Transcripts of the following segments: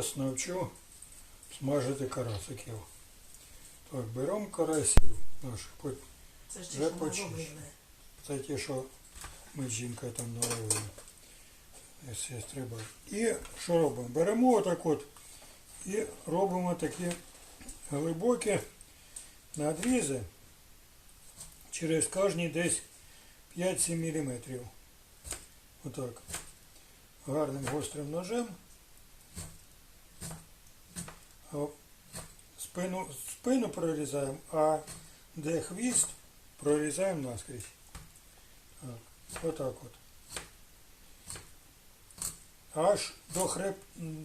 Зараз навчу смажити карасиків. Так, беремо карасів наших. Це ж ті, що. Це ті, що ми з жінкою там наловили. Треба. І що робимо? Беремо отак от і робимо такі глибокі надрізи через кожні десь 5-7 мм. Отак. Гарним гострим ножем. Спину, спину прорізаємо, а де хвіст, прорізаємо наскрізь. Отак от. Аж до, хреб,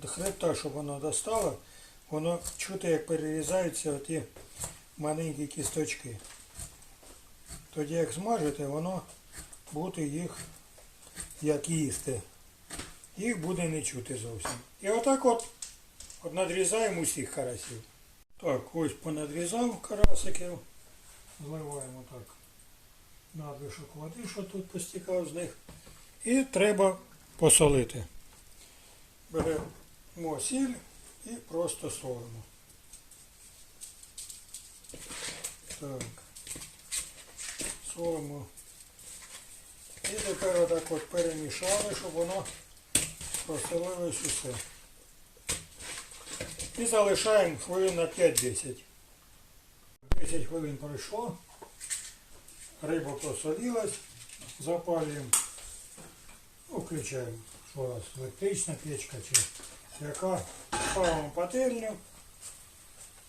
хребта, щоб воно достало, воно чути, як перерізаються оті маленькі кісточки. Тоді як змажете, воно буде їх як їсти. Їх буде не чути зовсім. І отак от, от надрізаємо усіх карасів. Так, ось понадрізав карасиків. Зливаємо так надлишок води, що тут постікав з них. І треба посолити. Беремо сіль і просто солимо. Так. Солимо. І тепер отак от перемішали, щоб воно просолилось усе. І залишаємо хвилин на 5-10. 10 хвилин пройшло. Риба просолилась. Запалюємо. Включаємо, що у нас електрична печка чи яка. Ставимо пательню.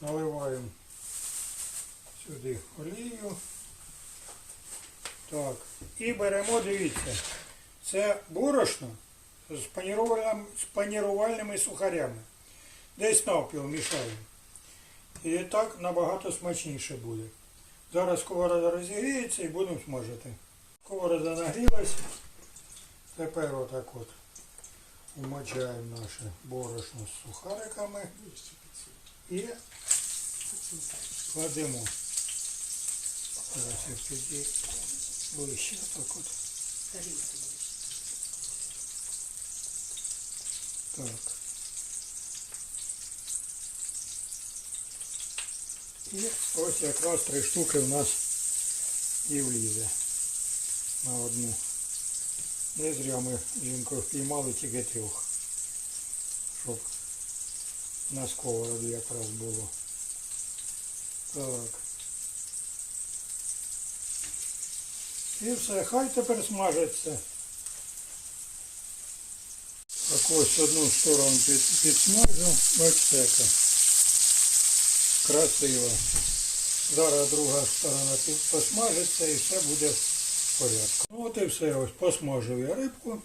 Наливаємо сюди олію. Так. І беремо, дивіться, це борошно з панірувальним- з панірувальними сухарями. Десь навпіл мішаємо. І так набагато смачніше буде. Зараз сковорода розігріється і будемо смажити. Сковорода нагрілась. Тепер отак от вмочаємо наше борошно з сухариками і кладемо. Ближче отак от. Так. І ось якраз три штуки в нас і влізе на одну. Не зря ми з жінкою впіймали тільки трьох, щоб на сковороді якраз було. Так. І все, хай тепер смажиться. Так ось одну сторону під, підсмажу, бачите. Красиво. Зараз друга сторона посмажиться і все буде в порядку. Ну от і все, ось посмажив я рибку.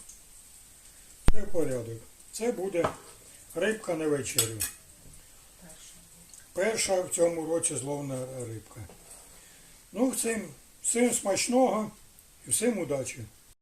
Все порядок. Це буде рибка на вечерю. Перша в цьому році зловна рибка. Ну, всім, всім смачного і всім удачі.